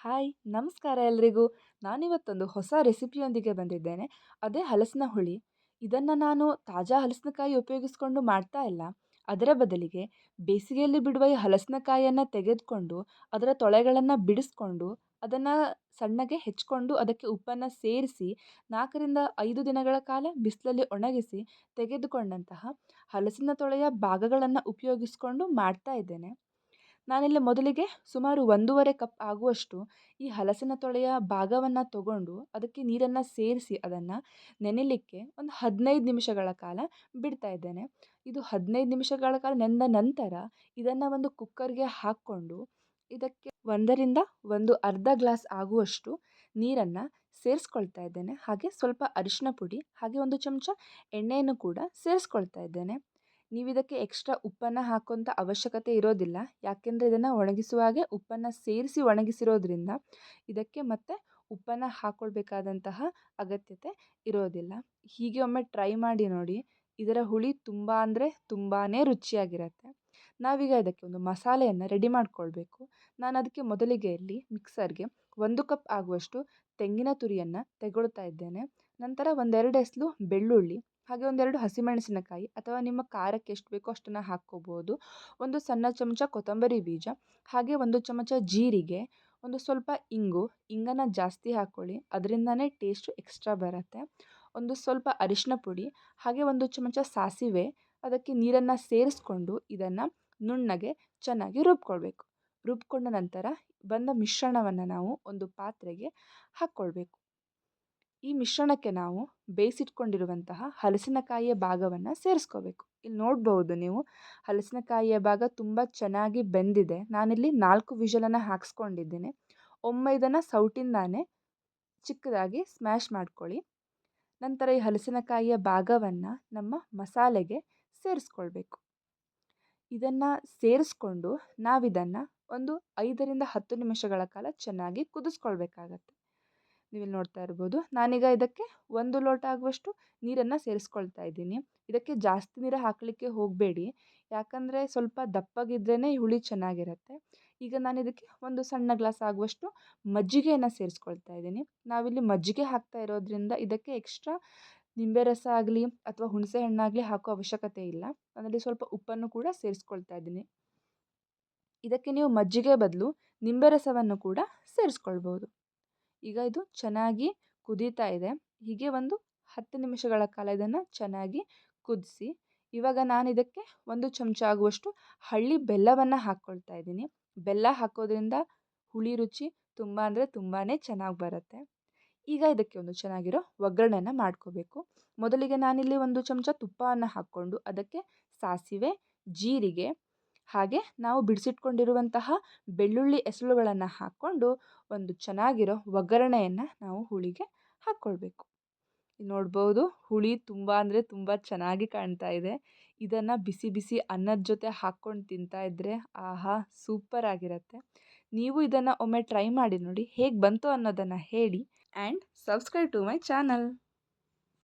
Hi, ನಮಸ್ಕಾರ ಎಲ್ರಿಗೂ. ನಾನಿವತ್ತೊಂದು ಹೊಸ ರೆಸಿಪಿಯೊಂದಿಗೆ ಬಂದಿದ್ದೇನೆ. ಅದೇ ಹಲಸಿನ ಹುಳಿ. ಇದನ್ನು ನಾನು ತಾಜಾ ಹಲಸಿನಕಾಯಿ ಉಪಯೋಗಿಸ್ಕೊಂಡು ಮಾಡ್ತಾ ಇಲ್ಲ. ಅದರ ಬದಲಿಗೆ ಬೇಸಿಗೆಯಲ್ಲಿ ಬಿಡುವ ಈ ಹಲಸಿನಕಾಯಿಯನ್ನು ತೆಗೆದುಕೊಂಡು, ಅದರ ತೊಳೆಗಳನ್ನು ಬಿಡಿಸ್ಕೊಂಡು, ಅದನ್ನು ಸಣ್ಣಗೆ ಹೆಚ್ಕೊಂಡು, ಅದಕ್ಕೆ ಉಪ್ಪನ್ನು ಸೇರಿಸಿ ನಾಲ್ಕರಿಂದ ಐದು ದಿನಗಳ ಕಾಲ ಬಿಸಿಲಲ್ಲಿ ಒಣಗಿಸಿ ತೆಗೆದುಕೊಂಡಂತಹ ಹಲಸಿನ ತೊಳೆಯ ಭಾಗಗಳನ್ನು ಉಪಯೋಗಿಸ್ಕೊಂಡು ಮಾಡ್ತಾ ಇದ್ದೇನೆ. ನಾನಿಲ್ಲಿ ಮೊದಲಿಗೆ ಸುಮಾರು ಒಂದೂವರೆ ಕಪ್ ಆಗುವಷ್ಟು ಈ ಹಲಸಿನ ತೊಳೆಯ ಭಾಗವನ್ನು ತಗೊಂಡು ಅದಕ್ಕೆ ನೀರನ್ನು ಸೇರಿಸಿ ಅದನ್ನು ನೆನೆಯಲಿಕ್ಕೆ ಒಂದು ಹದಿನೈದು ನಿಮಿಷಗಳ ಕಾಲ ಬಿಡ್ತಾ ಇದ್ದೇನೆ. ಇದು ಹದಿನೈದು ನಿಮಿಷಗಳ ಕಾಲ ನೆಂದ ನಂತರ ಇದನ್ನು ಒಂದು ಕುಕ್ಕರ್ಗೆ ಹಾಕ್ಕೊಂಡು ಇದಕ್ಕೆ ಒಂದರಿಂದ ಒಂದು ಅರ್ಧ ಗ್ಲಾಸ್ ಆಗುವಷ್ಟು ನೀರನ್ನು ಸೇರಿಸ್ಕೊಳ್ತಾ ಇದ್ದೇನೆ. ಹಾಗೆ ಸ್ವಲ್ಪ ಅರಿಶಿನ ಪುಡಿ ಹಾಗೆ ಒಂದು ಚಮಚ ಎಣ್ಣೆಯನ್ನು ಕೂಡ ಸೇರಿಸ್ಕೊಳ್ತಾ ಇದ್ದೇನೆ. ನೀವು ಇದಕ್ಕೆ ಎಕ್ಸ್ಟ್ರಾ ಉಪ್ಪನ್ನು ಹಾಕುವಂಥ ಅವಶ್ಯಕತೆ ಇರೋದಿಲ್ಲ. ಯಾಕೆಂದರೆ ಇದನ್ನು ಒಣಗಿಸುವಾಗೆ ಉಪ್ಪನ್ನು ಸೇರಿಸಿ ಒಣಗಿಸಿರೋದ್ರಿಂದ ಇದಕ್ಕೆ ಮತ್ತೆ ಉಪ್ಪನ್ನು ಹಾಕ್ಕೊಳ್ಬೇಕಾದಂತಹ ಅಗತ್ಯತೆ ಇರೋದಿಲ್ಲ. ಹೀಗೆ ಒಮ್ಮೆ ಟ್ರೈ ಮಾಡಿ ನೋಡಿ. ಇದರ ಹುಳಿ ತುಂಬ ಅಂದರೆ ತುಂಬಾ ರುಚಿಯಾಗಿರುತ್ತೆ. ನಾವೀಗ ಇದಕ್ಕೆ ಒಂದು ಮಸಾಲೆಯನ್ನು ರೆಡಿ ಮಾಡಿಕೊಳ್ಬೇಕು. ನಾನು ಅದಕ್ಕೆ ಮೊದಲಿಗೆ ಇಲ್ಲಿ ಮಿಕ್ಸರ್ಗೆ ಒಂದು ಕಪ್ ಆಗುವಷ್ಟು ತೆಂಗಿನ ತುರಿಯನ್ನು ತೆಗೊಳ್ತಾ ಇದ್ದೇನೆ. ನಂತರ ಒಂದೆರಡು ಎಸಲು ಬೆಳ್ಳುಳ್ಳಿ ಹಾಗೆ ಒಂದೆರಡು ಹಸಿಮೆಣಸಿನಕಾಯಿ ಅಥವಾ ನಿಮ್ಮ ಖಾರಕ್ಕೆ ಎಷ್ಟು ಬೇಕೋ ಅಷ್ಟನ್ನು ಹಾಕ್ಕೋಬೋದು. ಒಂದು ಸಣ್ಣ ಚಮಚ ಕೊತ್ತಂಬರಿ ಬೀಜ, ಹಾಗೆ ಒಂದು ಚಮಚ ಜೀರಿಗೆ, ಒಂದು ಸ್ವಲ್ಪ ಇಂಗು, ಇಂಗನ್ನು ಜಾಸ್ತಿ ಹಾಕ್ಕೊಳ್ಳಿ. ಅದರಿಂದನೇ ಟೇಸ್ಟು ಎಕ್ಸ್ಟ್ರಾ ಬರುತ್ತೆ. ಒಂದು ಸ್ವಲ್ಪ ಅರಿಶಿನ ಪುಡಿ, ಹಾಗೆ ಒಂದು ಚಮಚ ಸಾಸಿವೆ, ಅದಕ್ಕೆ ನೀರನ್ನು ಸೇರಿಸ್ಕೊಂಡು ಇದನ್ನು ನುಣ್ಣಗೆ ಚೆನ್ನಾಗಿ ರುಬ್ಕೊಳ್ಬೇಕು. ರುಬ್ಕೊಂಡ ನಂತರ ಬಂದ ಮಿಶ್ರಣವನ್ನು ನಾವು ಒಂದು ಪಾತ್ರೆಗೆ ಹಾಕ್ಕೊಳ್ಬೇಕು. ಈ ಮಿಶ್ರಣಕ್ಕೆ ನಾವು ಬೇಯಿಸಿಟ್ಕೊಂಡಿರುವಂತಹ ಹಲಸಿನಕಾಯಿಯ ಭಾಗವನ್ನು ಸೇರಿಸ್ಕೋಬೇಕು. ಇಲ್ಲಿ ನೋಡ್ಬೋದು ನೀವು, ಹಲಸಿನಕಾಯಿಯ ಭಾಗ ತುಂಬ ಚೆನ್ನಾಗಿ ಬೆಂದಿದೆ. ನಾನಿಲ್ಲಿ ನಾಲ್ಕು ವಿಷಲನ್ನು ಹಾಕ್ಸ್ಕೊಂಡಿದ್ದೀನಿ. ಒಮ್ಮೆ ಇದನ್ನು ಸೌಟಿಂದಾನೇ ಚಿಕ್ಕದಾಗಿ ಸ್ಮ್ಯಾಶ್ ಮಾಡ್ಕೊಳ್ಳಿ. ನಂತರ ಈ ಹಲಸಿನಕಾಯಿಯ ಭಾಗವನ್ನು ನಮ್ಮ ಮಸಾಲೆಗೆ ಸೇರಿಸ್ಕೊಳ್ಬೇಕು. ಇದನ್ನು ಸೇರಿಸ್ಕೊಂಡು ನಾವಿದನ್ನು ಒಂದು ಐದರಿಂದ ಹತ್ತು ನಿಮಿಷಗಳ ಕಾಲ ಚೆನ್ನಾಗಿ ಕುದಿಸ್ಕೊಳ್ಬೇಕಾಗತ್ತೆ. ನೀವಿಲ್ಲಿ ನೋಡ್ತಾ ಇರ್ಬೋದು. ನಾನೀಗ ಇದಕ್ಕೆ ಒಂದು ಲೋಟ ಆಗುವಷ್ಟು ನೀರನ್ನು ಸೇರಿಸ್ಕೊಳ್ತಾ ಇದ್ದೀನಿ. ಇದಕ್ಕೆ ಜಾಸ್ತಿ ನೀರು ಹಾಕಲಿಕ್ಕೆ ಹೋಗಬೇಡಿ. ಯಾಕಂದರೆ ಸ್ವಲ್ಪ ದಪ್ಪಗಿದ್ರೇ ಹುಳಿ ಚೆನ್ನಾಗಿರುತ್ತೆ. ಈಗ ನಾನು ಇದಕ್ಕೆ ಒಂದು ಸಣ್ಣ ಗ್ಲಾಸ್ ಆಗುವಷ್ಟು ಮಜ್ಜಿಗೆಯನ್ನು ಸೇರಿಸ್ಕೊಳ್ತಾ ಇದ್ದೀನಿ. ನಾವಿಲ್ಲಿ ಮಜ್ಜಿಗೆ ಹಾಕ್ತಾ ಇರೋದ್ರಿಂದ ಇದಕ್ಕೆ ಎಕ್ಸ್ಟ್ರಾ ನಿಂಬೆ ರಸ ಆಗಲಿ ಅಥವಾ ಹುಣಸೆ ಹಣ್ಣಾಗಲಿ ಹಾಕೋ ಅವಶ್ಯಕತೆ ಇಲ್ಲ. ಅದರಲ್ಲಿ ಸ್ವಲ್ಪ ಉಪ್ಪನ್ನು ಕೂಡ ಸೇರಿಸ್ಕೊಳ್ತಾ ಇದ್ದೀನಿ. ಇದಕ್ಕೆ ನೀವು ಮಜ್ಜಿಗೆ ಬದಲು ನಿಂಬೆ ರಸವನ್ನು ಕೂಡ ಸೇರಿಸ್ಕೊಳ್ಬೋದು. ಈಗ ಇದು ಚೆನ್ನಾಗಿ ಕುದೀತಾ ಇದೆ. ಹೀಗೆ ಒಂದು ಹತ್ತು ನಿಮಿಷಗಳ ಕಾಲ ಇದನ್ನು ಚೆನ್ನಾಗಿ ಕುದಿಸಿ, ಇವಾಗ ನಾನು ಇದಕ್ಕೆ ಒಂದು ಚಮಚ ಆಗುವಷ್ಟು ಹಳ್ಳಿ ಬೆಲ್ಲವನ್ನು ಹಾಕ್ಕೊಳ್ತಾ ಇದ್ದೀನಿ. ಬೆಲ್ಲ ಹಾಕೋದ್ರಿಂದ ಹುಳಿ ರುಚಿ ತುಂಬ ಅಂದರೆ ತುಂಬಾ ಚೆನ್ನಾಗಿ ಬರುತ್ತೆ. ಈಗ ಇದಕ್ಕೆ ಒಂದು ಚೆನ್ನಾಗಿರೋ ಒಗ್ಗರಣೆನ ಮಾಡ್ಕೋಬೇಕು. ಮೊದಲಿಗೆ ನಾನಿಲ್ಲಿ ಒಂದು ಚಮಚ ತುಪ್ಪವನ್ನು ಹಾಕ್ಕೊಂಡು ಅದಕ್ಕೆ ಸಾಸಿವೆ, ಜೀರಿಗೆ ಹಾಗೆ ನಾವು ಬಿಡಿಸಿಟ್ಕೊಂಡಿರುವಂತಹ ಬೆಳ್ಳುಳ್ಳಿ ಎಸಳುಗಳನ್ನು ಹಾಕ್ಕೊಂಡು ಒಂದು ಚೆನ್ನಾಗಿರೋ ಒಗ್ಗರಣೆಯನ್ನು ನಾವು ಹುಳಿಗೆ ಹಾಕ್ಕೊಳ್ಬೇಕು. ನೋಡ್ಬೋದು ಹುಳಿ ತುಂಬ ಅಂದರೆ ತುಂಬ ಚೆನ್ನಾಗಿ ಕಾಣ್ತಾ ಇದೆ. ಇದನ್ನು ಬಿಸಿ ಬಿಸಿ ಅನ್ನದ ಜೊತೆ ಹಾಕ್ಕೊಂಡು ತಿಂತಾ ಇದ್ದರೆ ಆಹಾ ಸೂಪರ್ ಆಗಿರುತ್ತೆ. ನೀವು ಇದನ್ನು ಒಮ್ಮೆ ಟ್ರೈ ಮಾಡಿ ನೋಡಿ ಹೇಗೆ ಬಂತು ಅನ್ನೋದನ್ನು ಹೇಳಿ. And subscribe to my channel.